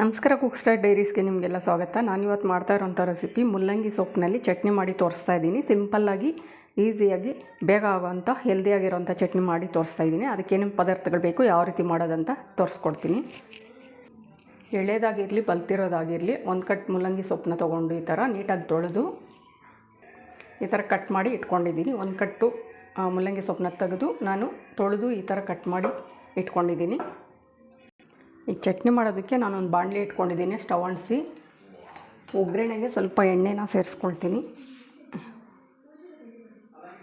ನಮಸ್ಕಾರ ಕುಕ್ಸ್ಟರ್ ಡೈರೀಸ್ಗೆ ನಿಮಗೆಲ್ಲ ಸ್ವಾಗತ. ನಾನು ಇವತ್ತು ಮಾಡ್ತಾ ಇರೋಂಥ ರೆಸಿಪಿ ಮುಲ್ಲಂಗಿ ಸೊಪ್ಪಿನಲ್ಲಿ ಚಟ್ನಿ ಮಾಡಿ ತೋರಿಸ್ತಾ ಇದ್ದೀನಿ. ಸಿಂಪಲ್ಲಾಗಿ ಈಸಿಯಾಗಿ ಬೇಗ ಆಗೋವಂಥ ಹೆಲ್ದಿಯಾಗಿರೋಂಥ ಚಟ್ನಿ ಮಾಡಿ ತೋರಿಸ್ತಾ ಇದ್ದೀನಿ. ಅದಕ್ಕೇನೇನು ಪದಾರ್ಥಗಳು ಬೇಕು, ಯಾವ ರೀತಿ ಮಾಡೋದಂತ ತೋರಿಸ್ಕೊಡ್ತೀನಿ. ಎಳೆದಾಗಿರಲಿ ಬಲ್ತಿರೋದಾಗಿರಲಿ, ಒಂದು ಕಟ್ ಮುಲ್ಲಂಗಿ ಸೊಪ್ಪನ್ನ ತೊಗೊಂಡು ಈ ಥರ ನೀಟಾಗಿ ತೊಳೆದು ಈ ಥರ ಕಟ್ ಮಾಡಿ ಇಟ್ಕೊಂಡಿದ್ದೀನಿ. ಒಂದು ಕಟ್ಟು ಮುಲ್ಲಂಗಿ ಸೊಪ್ಪನ್ನ ತೆಗೆದು ನಾನು ತೊಳೆದು ಈ ಥರ ಕಟ್ ಮಾಡಿ ಇಟ್ಕೊಂಡಿದ್ದೀನಿ. ಈ ಚಟ್ನಿ ಮಾಡೋದಕ್ಕೆ ನಾನೊಂದು ಬಾಣಲಿ ಇಟ್ಕೊಂಡಿದ್ದೀನಿ, ಸ್ಟವ್ ಅಣಿಸಿ ಒಗ್ಗರಣೆಗೆ ಸ್ವಲ್ಪ ಎಣ್ಣೆನ ಸೇರಿಸ್ಕೊಳ್ತೀನಿ.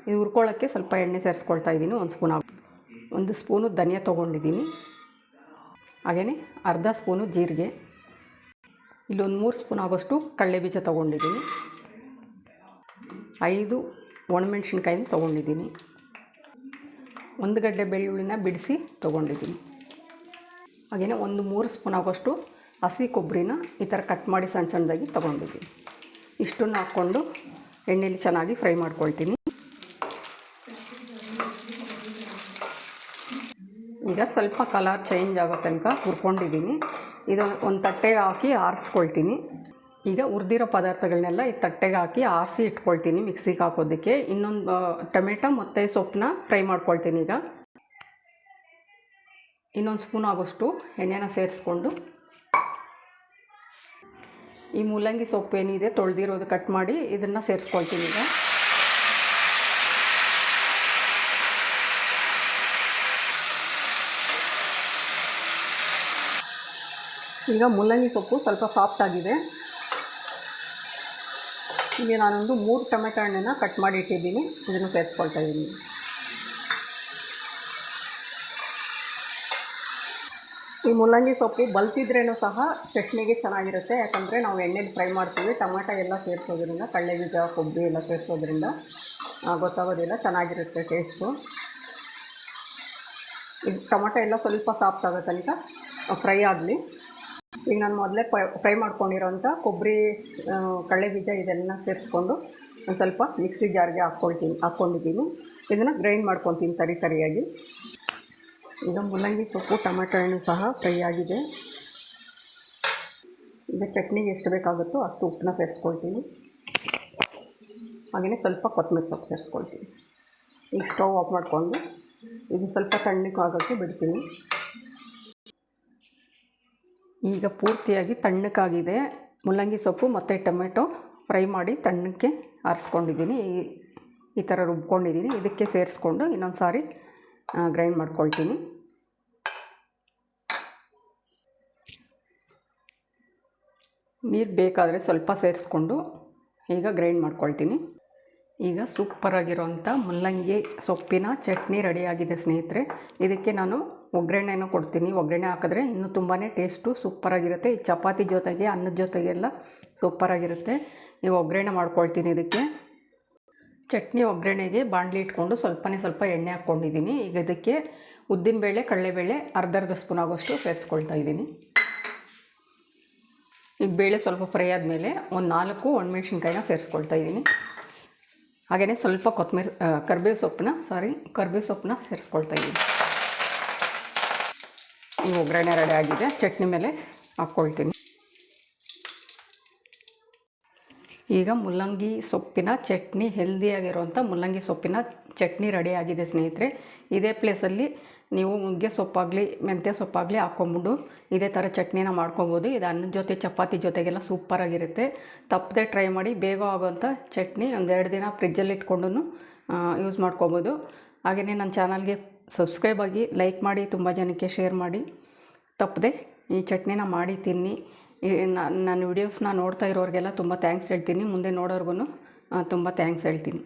ಇದು ಹುರ್ಕೊಳ್ಳೋಕ್ಕೆ ಸ್ವಲ್ಪ ಎಣ್ಣೆ ಸೇರಿಸ್ಕೊಳ್ತಾ ಇದ್ದೀನಿ, ಒಂದು ಸ್ಪೂನ್ ಒಂದು ಸ್ಪೂನು ಧನಿಯಾ ತೊಗೊಂಡಿದ್ದೀನಿ. ಹಾಗೆಯೇ ಅರ್ಧ ಸ್ಪೂನು ಜೀರಿಗೆ. ಇಲ್ಲೊಂದು ಮೂರು ಸ್ಪೂನ್ ಆಗೋಷ್ಟು ಕಡಲೆ ಬೀಜ ತೊಗೊಂಡಿದ್ದೀನಿ. ಐದು ಒಣಮೆಣ್ಸಿನ್ಕಾಯಿನ ತೊಗೊಂಡಿದ್ದೀನಿ. ಒಂದು ಗಡ್ಡೆ ಬೆಳ್ಳುಳ್ಳಿನ ಬಿಡಿಸಿ ತೊಗೊಂಡಿದ್ದೀನಿ. ಹಾಗೆಯೇ ಒಂದು ಮೂರು ಸ್ಪೂನ್ ಆಗೋಷ್ಟು ಹಸಿ ಕೊಬ್ಬರಿನ ಈ ಥರ ಕಟ್ ಮಾಡಿ ಸಣ್ಣ ಸಣ್ಣದಾಗಿ ತೊಗೊಂಡಿದ್ದೀನಿ ಇಷ್ಟನ್ನು ಹಾಕ್ಕೊಂಡು ಎಣ್ಣೆಲಿ ಚೆನ್ನಾಗಿ ಫ್ರೈ ಮಾಡ್ಕೊಳ್ತೀನಿ. ಈಗ ಸ್ವಲ್ಪ ಕಲರ್ ಚೇಂಜ್ ಆಗೋ ತನಕ ಹುರ್ಕೊಂಡಿದ್ದೀನಿ. ಇದು ಒಂದು ತಟ್ಟೆಗೆ ಹಾಕಿ ಆರಿಸ್ಕೊಳ್ತೀನಿ. ಈಗ ಹುರಿದಿರೋ ಪದಾರ್ಥಗಳನ್ನೆಲ್ಲ ಈ ತಟ್ಟೆಗೆ ಹಾಕಿ ಆರಿಸಿ ಇಟ್ಕೊಳ್ತೀನಿ ಮಿಕ್ಸಿಗೆ ಹಾಕೋದಕ್ಕೆ. ಇನ್ನೊಂದು ಟೊಮೆಟೊ ಮತ್ತು ಸೊಪ್ಪನ್ನ ಫ್ರೈ ಮಾಡ್ಕೊಳ್ತೀನಿ ಈಗ. ಇನ್ನೊಂದು ಸ್ಪೂನ್ ಆಗೋಷ್ಟು ಎಣ್ಣೆನ ಸೇರಿಸ್ಕೊಂಡು ಈ ಮೂಲಂಗಿ ಸೊಪ್ಪು ಏನಿದೆ ತೊಳೆದಿರೋದು ಕಟ್ ಮಾಡಿ ಇದನ್ನು ಸೇರಿಸ್ಕೊಳ್ತೀನಿ ಈಗ. ಈಗ ಮೂಲಂಗಿ ಸೊಪ್ಪು ಸ್ವಲ್ಪ ಸಾಫ್ಟ್ ಆಗಿದೆ. ಈಗ ನಾನೊಂದು ಮೂರು ಟೊಮೆಟೊ ಹಣ್ಣನ್ನು ಕಟ್ ಮಾಡಿ ಇಟ್ಟಿದ್ದೀನಿ. ಇದನ್ನು ಸೇರಿಸ್ಕೊಳ್ತಾ ಇದ್ದೀನಿ. ಈ ಮೂಲಂಗಿ ಸೊಪ್ಪು ಬಲ್ತಿದ್ರೇನೂ ಸಹ ಚಟ್ನಿಗೆ ಚೆನ್ನಾಗಿರುತ್ತೆ. ಯಾಕಂದರೆ ನಾವು ಎಣ್ಣೆಲಿ ಫ್ರೈ ಮಾಡ್ತೀವಿ, ಟೊಮೆಟ ಎಲ್ಲ ಸೇರಿಸೋದ್ರಿಂದ, ಕಳ್ಳೆ ಬೀಜ, ಕೊಬ್ಬರಿ ಎಲ್ಲ ಸೇರಿಸೋದ್ರಿಂದ ಗೊತ್ತಾಗೋದಿಲ್ಲ, ಚೆನ್ನಾಗಿರುತ್ತೆ ಟೇಸ್ಟು. ಇದು ಟೊಮೆಟೊ ಎಲ್ಲ ಸ್ವಲ್ಪ ಸಾಫ್ಟ್ ಆಗೋ ತನಕ ಫ್ರೈ ಆಗಲಿ. ಈಗ ನಾನು ಮೊದಲೇ ಫ್ರೈ ಮಾಡ್ಕೊಂಡಿರೋಂಥ ಕೊಬ್ಬರಿ ಕಳ್ಳೆ ಬೀಜ ಇದೆಲ್ಲ ಸೇರಿಸ್ಕೊಂಡು ಒಂದು ಸ್ವಲ್ಪ ಮಿಕ್ಸಿ ಜಾರ್ಗೆ ಹಾಕ್ಕೊಳ್ತೀನಿ, ಹಾಕ್ಕೊಂಡಿದ್ದೀನಿ. ಇದನ್ನು ಗ್ರೈಂಡ್ ಮಾಡ್ಕೊತೀನಿ ಸರಿ ತರಿಯಾಗಿ. ಈಗ ಮೂಲಂಗಿ ಸೊಪ್ಪು, ಟೊಮೆಟೊ ಹಣ್ಣು ಸಹ ಫ್ರೈ ಆಗಿದೆ. ಈಗ ಚಟ್ನಿಗೆ ಎಷ್ಟು ಬೇಕಾಗುತ್ತೋ ಅಷ್ಟು ಉಪ್ಪನ್ನ ಸೇರಿಸ್ಕೊಳ್ತೀನಿ. ಹಾಗೆಯೇ ಸ್ವಲ್ಪ ಕೊತ್ತಂಬರಿ ಸೊಪ್ಪು ಸೇರಿಸ್ಕೊಳ್ತೀನಿ. ಈಗ ಸ್ಟವ್ ಆಫ್ ಮಾಡಿಕೊಂಡು ಇದು ಸ್ವಲ್ಪ ತಣ್ಣಕ್ಕೆ ಆಗೋಕ್ಕೆ ಬಿಡ್ತೀನಿ. ಈಗ ಪೂರ್ತಿಯಾಗಿ ತಣ್ಣಕ್ಕಾಗಿದೆ. ಮುಲ್ಲಂಗಿ ಸೊಪ್ಪು ಮತ್ತು ಟೊಮೆಟೊ ಫ್ರೈ ಮಾಡಿ ತಣ್ಣಕ್ಕೆ ಆರಿಸ್ಕೊಂಡಿದ್ದೀನಿ ಈ ಈ ಥರ ರುಬ್ಕೊಂಡಿದ್ದೀನಿ. ಇದಕ್ಕೆ ಸೇರಿಸ್ಕೊಂಡು ಇನ್ನೊಂದು ಸಾರಿ ಗ್ರೈಂಡ್ ಮಾಡ್ಕೊಳ್ತೀನಿ. ನೀರು ಬೇಕಾದರೆ ಸ್ವಲ್ಪ ಸೇರಿಸ್ಕೊಂಡು ಈಗ ಗ್ರೈಂಡ್ ಮಾಡ್ಕೊಳ್ತೀನಿ. ಈಗ ಸೂಪರಾಗಿರೋಂಥ ಮುಲ್ಲಂಗಿ ಸೊಪ್ಪಿನ ಚಟ್ನಿ ರೆಡಿಯಾಗಿದೆ ಸ್ನೇಹಿತರೆ. ಇದಕ್ಕೆ ನಾನು ಒಗ್ಗರಣೆನೂ ಕೊಡ್ತೀನಿ. ಒಗ್ಗರಣೆ ಹಾಕಿದ್ರೆ ಇನ್ನೂ ತುಂಬಾ ಟೇಸ್ಟು ಸೂಪರಾಗಿರುತ್ತೆ ಈ ಚಪಾತಿ ಜೊತೆಗೆ ಅನ್ನದ ಜೊತೆಗೆಲ್ಲ ಸೂಪರಾಗಿರುತ್ತೆ ಈಗ ಒಗ್ಗರಣೆ ಮಾಡ್ಕೊಳ್ತೀನಿ ಇದಕ್ಕೆ. ಚಟ್ನಿ ಒಗ್ಗರಣೆಗೆ ಬಾಣಲಿ ಇಟ್ಕೊಂಡು ಸ್ವಲ್ಪನೇ ಸ್ವಲ್ಪ ಎಣ್ಣೆ ಹಾಕ್ಕೊಂಡಿದ್ದೀನಿ. ಈಗ ಇದಕ್ಕೆ ಉದ್ದಿನಬೇಳೆ ಕಡಲೆಬೇಳೆ ಅರ್ಧ ಅರ್ಧ ಸ್ಪೂನ್ ಆಗೋಷ್ಟು ಸೇರಿಸ್ಕೊಳ್ತಾ ಇದ್ದೀನಿ. ಈಗ ಬೇಳೆ ಸ್ವಲ್ಪ ಫ್ರೈ ಆದಮೇಲೆ ಒಂದು ನಾಲ್ಕು ಒಣಮೆಣ್ಸಿನ್ಕಾಯಿನ ಸೇರಿಸ್ಕೊಳ್ತಾ ಇದ್ದೀನಿ. ಹಾಗೆಯೇ ಸ್ವಲ್ಪ ಕೊತ್ತಂಬರಿ ಕರ್ಬೇವು ಸೊಪ್ಪನ್ನ ಸಾರಿ ಕರ್ಬೇವು ಸೊಪ್ಪನ್ನ ಸೇರಿಸ್ಕೊಳ್ತಾ ಇದ್ದೀನಿ. ಈ ಒಗ್ಗರಣೆ ರೆಡಿ ಆಗಿದೆ. ಚಟ್ನಿ ಮೇಲೆ ಹಾಕ್ಕೊಳ್ತೀನಿ. ಈಗ ಮುಲ್ಲಂಗಿ ಸೊಪ್ಪಿನ ಚಟ್ನಿ ಹೆಲ್ದಿಯಾಗಿರುವಂಥ ಮುಲ್ಲಂಗಿ ಸೊಪ್ಪಿನ ಚಟ್ನಿ ರೆಡಿಯಾಗಿದೆ ಸ್ನೇಹಿತರೆ. ಇದೇ ಪ್ಲೇಸಲ್ಲಿ ನೀವು ನುಗ್ಗೆ ಸೊಪ್ಪಾಗಲಿ, ಮೆಂತ್ಯ ಸೊಪ್ಪಾಗಲಿ ಹಾಕ್ಕೊಂಬಿಟ್ಟು ಇದೇ ಥರ ಚಟ್ನಿನ ಮಾಡ್ಕೊಬೋದು. ಇದು ಅನ್ನದ ಜೊತೆ, ಚಪಾತಿ ಜೊತೆಗೆಲ್ಲ ಸೂಪರಾಗಿರುತ್ತೆ ತಪ್ಪದೆ ಟ್ರೈ ಮಾಡಿ ಬೇಗ ಆಗೋವಂಥ ಚಟ್ನಿ ಒಂದೆರಡು ದಿನ ಫ್ರಿಜ್ಜಲ್ಲಿ ಇಟ್ಕೊಂಡು ಯೂಸ್ ಮಾಡ್ಕೊಬೋದು. ಹಾಗೆಯೇ ನನ್ನ ಚಾನಲ್ಗೆ ಸಬ್ಸ್ಕ್ರೈಬ್ ಆಗಿ ಲೈಕ್ ಮಾಡಿ, ತುಂಬ ಜನಕ್ಕೆ ಶೇರ್ ಮಾಡಿ. ತಪ್ಪದೆ ಈ ಚಟ್ನಿನ ಮಾಡಿ, ತಿನ್ನಿ. ಈ ನ- ನನ್ನ ವೀಡಿಯೋಸ್ನ ನೋಡ್ತಾ ಇರೋರಿಗೆಲ್ಲ ತುಂಬ ಥ್ಯಾಂಕ್ಸ್ ಹೇಳ್ತೀನಿ. ಮುಂದೆ ನೋಡೋರ್ಗು ತುಂಬ ಥ್ಯಾಂಕ್ಸ್ ಹೇಳ್ತೀನಿ.